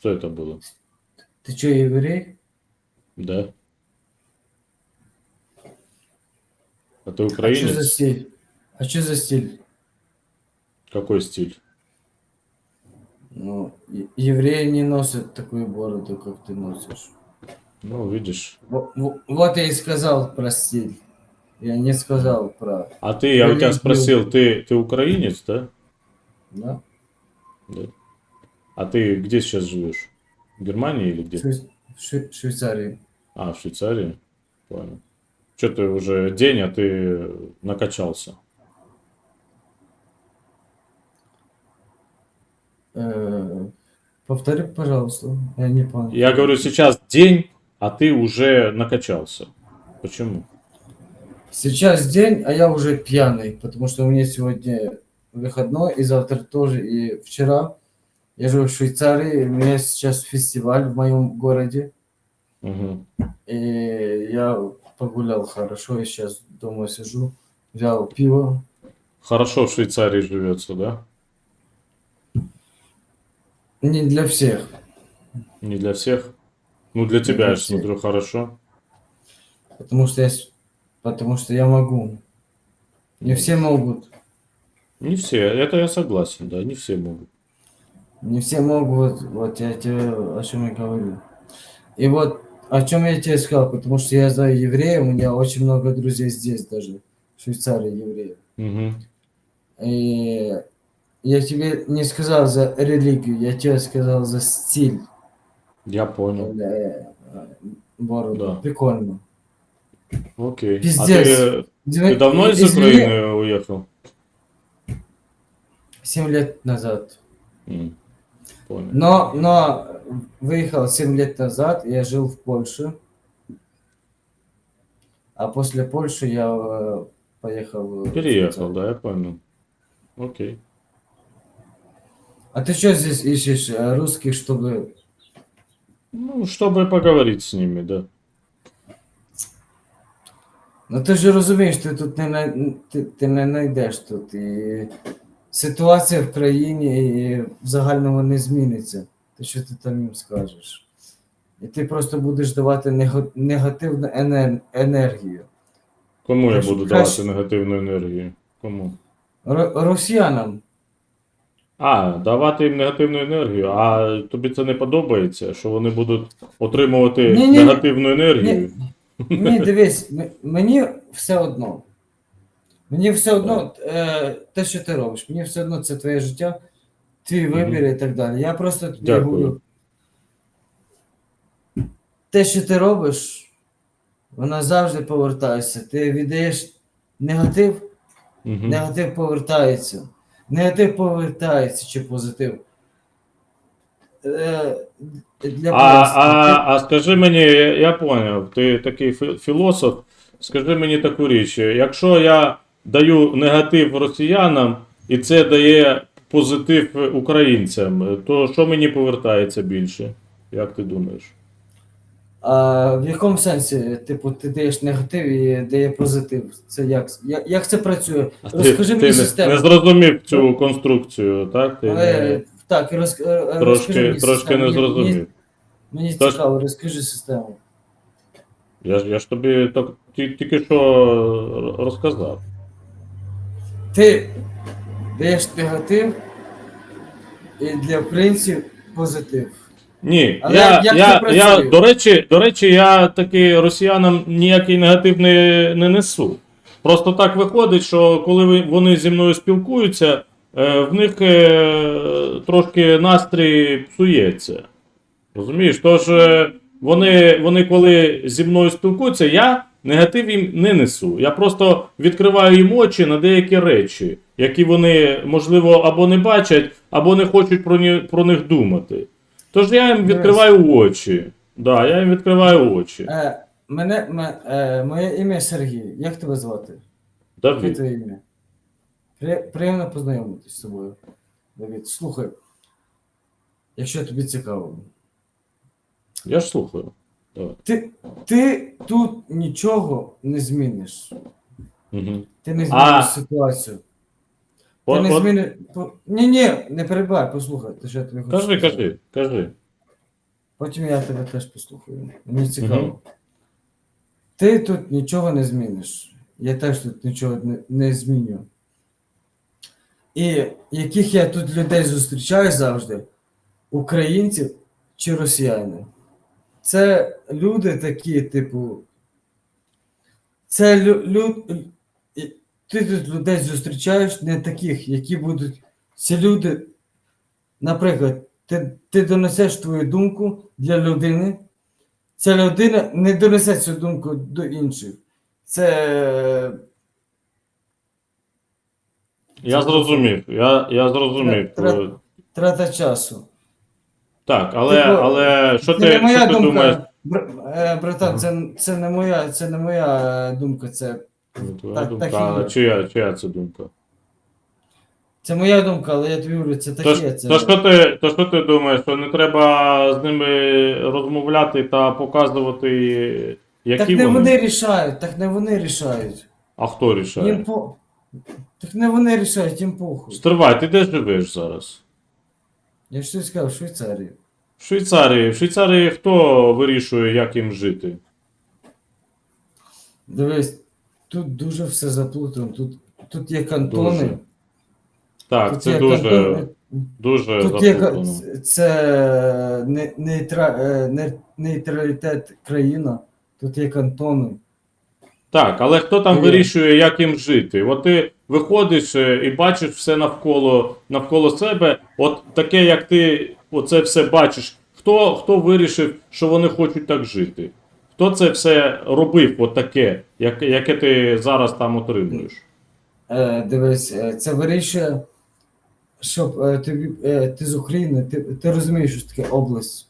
Что это было? Ты что, еврей? Да. А ты А что за украинец? стиль? А что за стиль? Какой стиль? Ну, евреи не носят такую бороду, как ты носишь. Ну, видишь. Во- во- Вот я и сказал про стиль. Я не сказал про... А ты, я у тебя спросил, ты, ты украинец, да? Да? Да. А ты где сейчас живешь? В Германии или где? Швей- Шве- Швейцарии. А, в Швейцарии? Понял. Что ты уже день, а ты накачался? Э, Повтори, пожалуйста. Я не понял. Я говорю, сейчас день, а ты уже накачался. Почему? Сейчас день, а я уже пьяный, потому что у меня сегодня выходной, и завтра тоже, и вчера. Я живу в Швейцарии, у меня сейчас фестиваль в моем городе, Угу. и я погулял хорошо, и сейчас дома сижу, взял пиво. Хорошо в Швейцарии живется, да? Не для всех. Не для всех? Ну, для тебя, я для ж всех. смотрю, хорошо. Потому что я, потому что я могу. Не все могут. Не все, это я согласен, да, не все могут. Не все могут. Вот я тебе о чем я говорю. И вот о чем я тебе сказал, потому что я знаю евреев, у меня очень много друзей здесь даже, в Швейцарии евреев. Угу. И я тебе не сказал за религию, я тебе сказал за стиль. Я понял. э, Бороду. Да. Прикольно. Окей. А Пиздец. ты, ты давно из Извини, Украины уехал? Семь лет назад. М, Понял. Но, но выехал 7 лет назад, я жил в Польше. А после Польши я э, поехал... в Переехал, Швейцарию. да, я понял. Окей. А ты что здесь ищешь э, русских, чтобы... Ну, чтобы поговорить с ними, да. Ну ти ж розумієш, ти тут не, най- ти, ти не знайдеш тут. І ситуація в країні і в загальному не зміниться. Ти що ти там їм скажеш? І ти просто будеш давати негативну енергію. Кому я буду краще- давати негативну енергію? Кому? Ро- росіянам. А, давати їм негативну енергію. А тобі це не подобається, що вони будуть отримувати Ні-ні-ні. негативну енергію? Ні, дивись, м- мені все одно. Мені все одно е, те, що ти робиш, мені все одно це твоє життя, твій Мгм. вибір і так далі. Я просто тобі Дякую. говорю. Те, що ти робиш, вона завжди повертається. Ти віддаєш негатив, Угу. негатив повертається. Негатив повертається чи позитив. Е, для А, а, а скажи мені, я, я поняв, ти такий фі- філософ. Скажи мені таку річ: якщо я даю негатив росіянам і це дає позитив українцям, то що мені повертається більше? Як ти думаєш? А в якому сенсі, типу, ти даєш негатив і дає позитив? Це як? Як, як це працює? Розкажи ти, мені ти систему. не зрозумів цю конструкцію, так? Ти Але, не, так, роз, е, розкажи трошки, мені трошки систему. не зрозумів. Мені, мені Тож- цікаво, розкажи систему. Я, ж- я ж тобі так, тільки що розказав. Ти даєш негатив і для українців позитив. Ні, Але я, як я, я, до речі, до речі, я таки росіянам ніякий негатив не, не несу. Просто так виходить, що коли вони зі мною спілкуються, е, в них е, трошки настрій псується. Розумієш? Тож е, вони, вони коли зі мною спілкуються, я негатив їм не несу. Я просто відкриваю їм очі на деякі речі, які вони, можливо, або не бачать, або не хочуть про, ні, про них думати. Тож я їм відкриваю очі. Да, я їм відкриваю очі. Е, мене, ме- е, моє ім'я Сергій. Як тебе звати? Яке Давід. твоє ім'я? При, приємно познайомитись з тобою. Давід, слухай. Якщо тобі цікаво. Я ж слухаю. Ти, ти тут нічого не зміниш. Угу. Ти не зміниш А, ситуацію. Ти От, не от, зміниш. Ні, ні, не перебивай, послухай. Ти що я тобі хочу кажи, сказати. кажи, кажи. Потім я тебе теж послухаю. Мені цікаво. Мгм. Ти тут нічого не зміниш. Я теж тут нічого не, не зміню. І яких я тут людей зустрічаю завжди, українців чи росіяни. Це люди такі, типу. Це лю, ти тут людей зустрічаєш не таких, які будуть. Ці люди, наприклад, ти, ти донесеш твою думку для людини, ця людина не донесе цю думку до інших. Це Я зрозумів. Я, я зрозумів. Тра- трата часу. Так, але, Типу, але що це ти, не моя що ти думка. думаєш? Бр- е, братан, це, це не моя, це не моя е, думка, це, Твоя Так, думка, так і а є. чия, чия це думка? це моя думка, але я тобі говорю, це То, таке. Це... то, що ти, то що ти думаєш, що не треба з ними розмовляти та показувати, які Так не вони? вони рішають, так не вони рішають. А хто рішає? Їм по... Так не вони рішають, їм похуй. Стривай, ти де живеш зараз? Я ж тобі сказав, в Швейцарії. В Швейцарії. В Швейцарії хто вирішує, як їм жити? Дивись, тут дуже все заплутано. Тут, тут є кантони. Дуже. Так, тут це дуже, кантони, дуже Тут є це не- нейтра, е, нейтралітет країна, тут є кантони. Так, але хто там вирішує, як їм жити? От ти виходиш е, і бачиш все навколо, навколо себе, от таке, як ти оце все бачиш. Хто, хто вирішив, що вони хочуть так жити? Хто це все робив, от таке, як, яке ти зараз там отримуєш? Е, дивись, е, це вирішує, щоб е, тобі, е, ти з України, ти, ти розумієш, що таке область.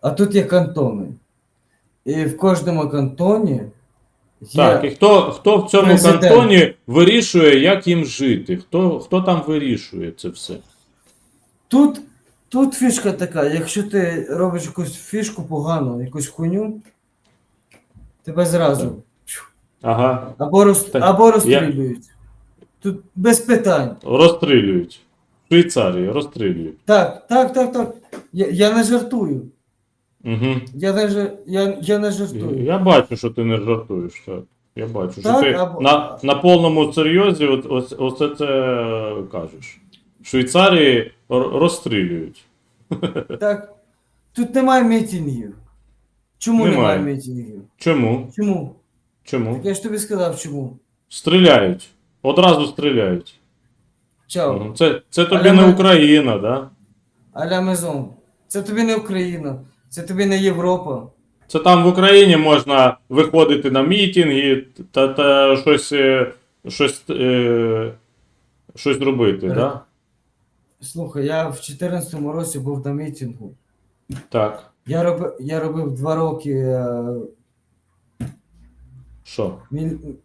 А тут є кантони. І в кожному кантоні є. Так, і хто, хто в цьому Президент. кантоні вирішує, як їм жити? Хто, хто там вирішує це все? Тут, тут фішка така, якщо ти робиш якусь фішку погану, якусь хуйню, тебе зразу Ага, або, роз, Так, або розстрілюють. Тут без питань. розстрілюють. В Швейцарії розстрілюють. Так, так, так, так. Я, я не жартую. Угу. Я не, жар- я, я не жартую. Я бачу, що ти не жартуєш, так. Я бачу, що Так, ти або- на, на повному серйозі от, ось, оце це кажеш. В Швейцарії розстрілюють. Так. Тут немає мітингів. Чому Немає. немає, мітингів? Чому? Чому? Чому? Я ж тобі сказав, чому. Стріляють. Одразу стріляють. Чао. Це, це тобі Але не ми- Україна, да? Аля Мезон. Це тобі не Україна, це тобі не Європа. Це там в Україні можна виходити на мітинги та, та щось, е, щось, е, щось робити, Ре- да? Слухай, я в 2014 році був на мітингу. Так. Я робив, я робив два роки е, Що?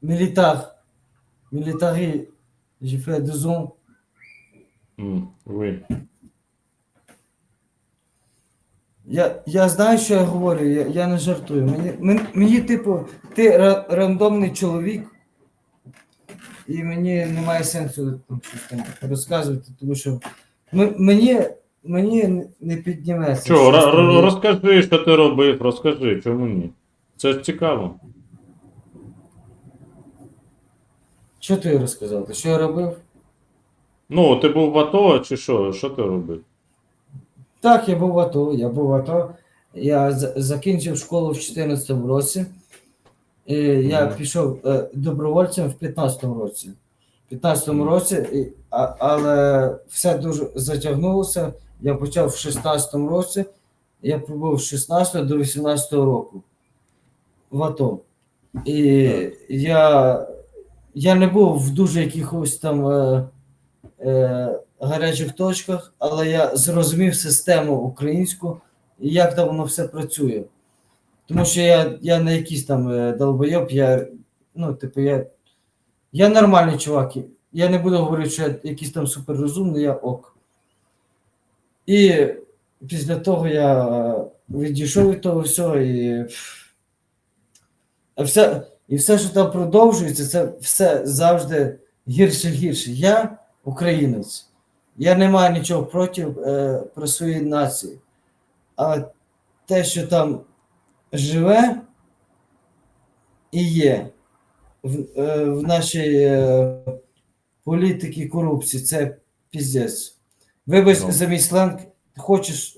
мілітар. Мілітарі. J'ai fait deux ans. М, Ви. Я, я знаю, що я говорю, я, я не жартую. Мені, мені, мені, типу, ти ра- рандомний чоловік, і мені немає сенсу там, щось там розказувати, тому що м- мені, мені не підніметься. Чого, щось ро- є. розкажи, що ти робив, розкажи, чому ні? Це ж цікаво. Що ти розказати? Що я робив? Ну, ти був в АТО чи що? Що ти робив? Так, я був в АТО, я був в АТО. Я з- закінчив школу в 2014 році. І я Мгм. пішов е, добровольцем в 15 році. В 15 Мгм. році, і, а, але все дуже затягнулося. Я почав в 16 році, я пробув з 16 до 18 року в АТО. І я, я не був в дуже якихось там е, е, гарячих точках, але я зрозумів систему українську і як там воно все працює. Тому що я, я не якийсь там е, долбойоб, я, ну, типу, я, я нормальний чувак. Я не буду говорити, що я якийсь там суперрозумний, я ок. І після того я відійшов від того всього і. А все, і все, що там продовжується, це все завжди гірше гірше. Я українець. Я не маю нічого проти е, про свої нації. Але те, що там живе і є в, е, в нашій е, політиці корупції, це піздець. Вибач Ну. за мій сленг, хочеш.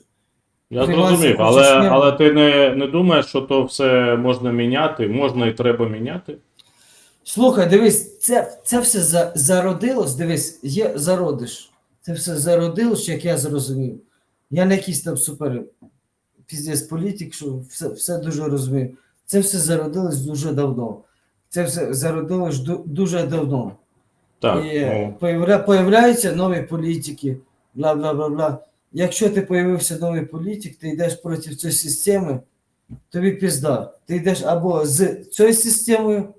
Я зрозумів, але, але ти не, не думаєш, що то все можна міняти, можна і треба міняти. Слухай, дивись, це, це все за, зародилось, дивись, є зародиш. Це все зародилось, як я зрозумів. Я не якийсь там супер піздець політик, що все, все дуже розумію. Це все зародилось дуже давно. Це все зародилось ду- дуже давно. Так, І ну, появля, появляються нові політики, бла бла бла бла. Якщо ти появився новий політик, ти йдеш проти цієї системи, тобі пізда. Ти йдеш або з цією системою,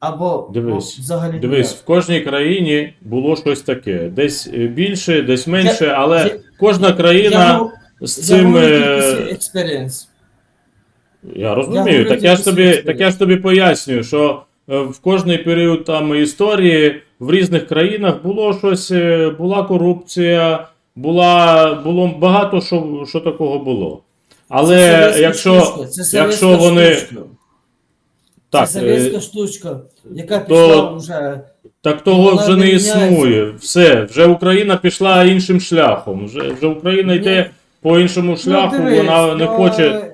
або Дивись, ну, взагалі. дивись, в кожній країні було щось таке. Десь більше, десь менше, Я- але я- кожна країна говорю- з цим. говорю е, тільки свій експірієнс. Я розумію, говорю так я ж тобі, так я ж тобі пояснюю, що е, в кожний період там історії в різних країнах було щось, е, була корупція, була, було багато що, що такого було. Але Це якщо, це якщо вони штучка. так, це е, совєтська штучка, яка то- пішла вже. так того вже не існує. Все, вже Україна пішла іншим шляхом. Вже, вже Україна йде по іншому шляху, Ну, дивись, вона не ну, хоче.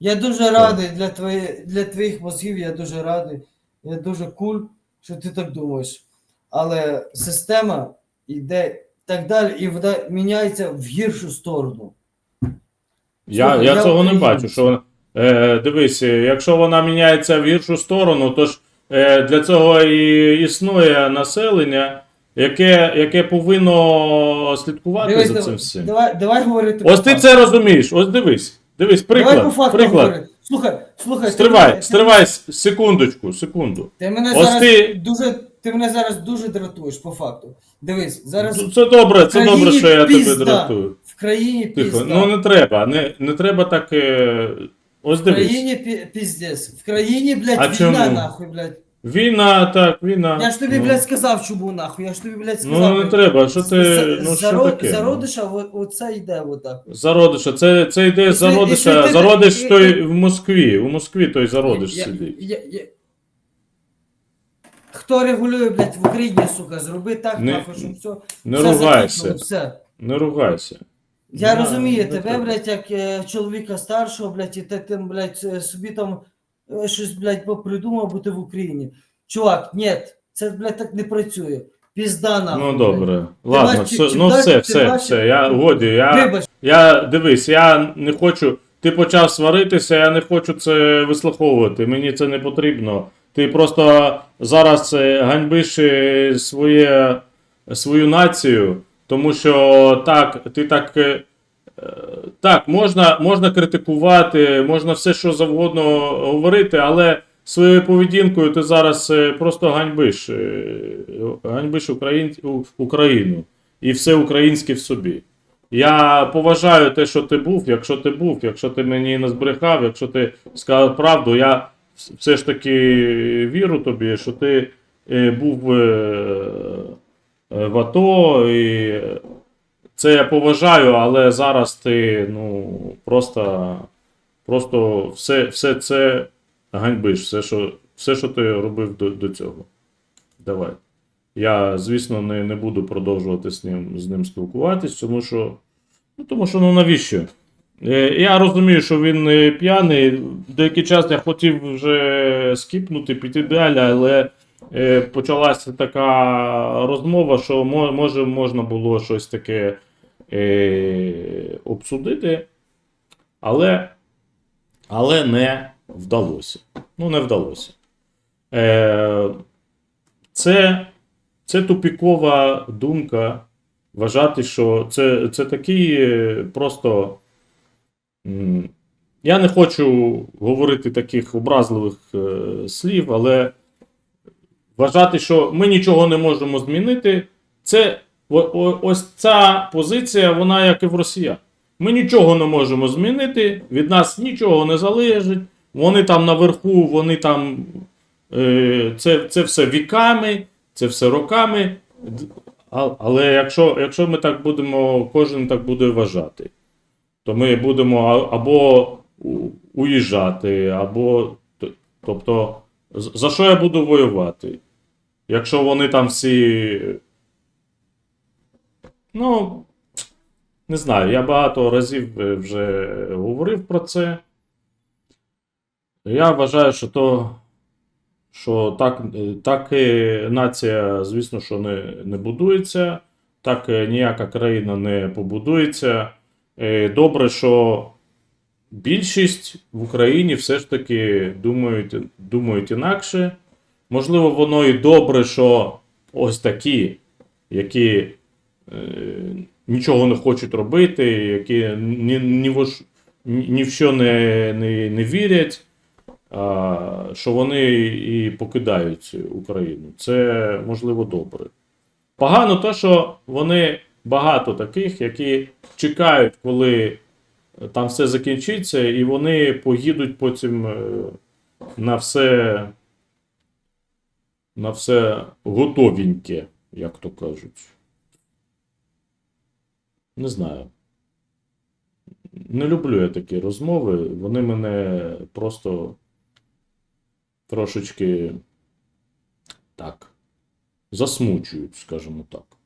Я- дуже радий для, твої, для твоїх мозгів, я дуже радий. Я дуже куль, що ти так думаєш. Але система йде так далі, і вона міняється в гіршу сторону. Я, Слухай, я я цього не бачу. Що е, дивись, е, якщо вона міняється в гіршу сторону, то ж е, для цього і існує населення, яке, яке повинно слідкувати Дивись, за цим всім. Давай, давай говорити. Ось ти це розумієш. Ось дивись. Дивись, Давай по факту приклад. говорити. Слухай, слухай, Стривай, мене- стривай, секундочку, секунду. Ти мене Ось зараз ти- дуже. Ти мене зараз дуже дратуєш по факту. Дивись, зараз Це добре, це країні добре, що я тебе дратую. в країні Тихо. пізда. Ну не треба, не, не треба так. е, Ось В дивись. країні пі- піздець. В країні, блядь, А війна чому? нахуй, блядь. Війна, так, війна. Я ж тобі, Ну. блядь, сказав, чому нахуй. Я ж тобі, блядь, сказав. Ну не треба, що ти. За- Ну, що заро- таке? Зародиша, о- оце йде отак. Зародиша, це, це йде Якщо- зародиша. якщо ти- Зародиш і- той в Москві. У Москві той зародиш Я- сидить. я- я- Хто регулює, блядь, в Україні, сука, зроби так, Не- нахуй, щоб все. Не все ругайся. Все. Не ругайся. Я Да, розумію не тебе, треба. блядь, як е, чоловіка старшого, блядь, і ти тим, блядь, е, собі там щось, блядь, попридумав бути в Україні. Чувак, ні, це, блядь, так не працює. Пізда нахуй. Ну добре. Ладно, все, ну все, все, все. Я годі. Я, я дивись, я не хочу. Ти почав сваритися, я не хочу це вислуховувати. Мені це не потрібно. Ти просто зараз е, ганьбиш е, своє, свою націю, тому що так, ти так. Так, можна, можна критикувати, можна все, що завгодно говорити, але своєю поведінкою ти зараз е, просто ганьбиш, е, ганьбиш Україн, Україну і все українське в собі. Я поважаю те, що ти був, якщо ти був, якщо ти мені не збрехав, якщо ти сказав правду, я все ж таки вірю тобі, що ти е, був в АТО, і це я поважаю, але зараз ти ну, просто, просто все, все це ганьбиш, все, що, все, що ти робив до, до цього. Давай. Я, звісно, не, не буду продовжувати з ним, з ним спілкуватись, тому що. Ну, тому що ну навіщо? Е, Я розумію, що він е, п'яний. Деякий час я хотів вже скіпнути, піти далі, але е, почалася така розмова, що може можна було щось таке е, обсудити, але, але не вдалося. Ну, не вдалося. Е, це, це тупікова думка вважати, що це, це такий е, просто. Я не хочу говорити таких образливих е, слів, але вважати, що ми нічого не можемо змінити, це ось ця позиція, вона як і в росіян. Ми нічого не можемо змінити, від нас нічого не залежить. Вони там наверху, вони там. Е, це, це все віками, це все роками. Але якщо, якщо ми так будемо, кожен так буде вважати, то ми будемо або уїжджати, або. Тобто, за що я буду воювати? Якщо вони там всі. Ну, не знаю, я багато разів вже говорив про це. Я вважаю, що то. Що так, так і нація, звісно, що не, не будується, так ніяка країна не побудується. Е, Добре, що більшість в Україні все ж таки думають, думають інакше. Можливо, воно і добре, що ось такі, які нічого не хочуть робити, які ні, ні, в, ш- ні, ні в що не, не, не вірять, а, що вони і покидають Україну. Це можливо добре. Погано те, що вони багато таких, які чекають, коли там все закінчиться, і вони поїдуть потім е, на все, на все готовеньке, як то кажуть. Не знаю. Не люблю я такі розмови. Вони мене просто трошечки так засмучують, скажімо так.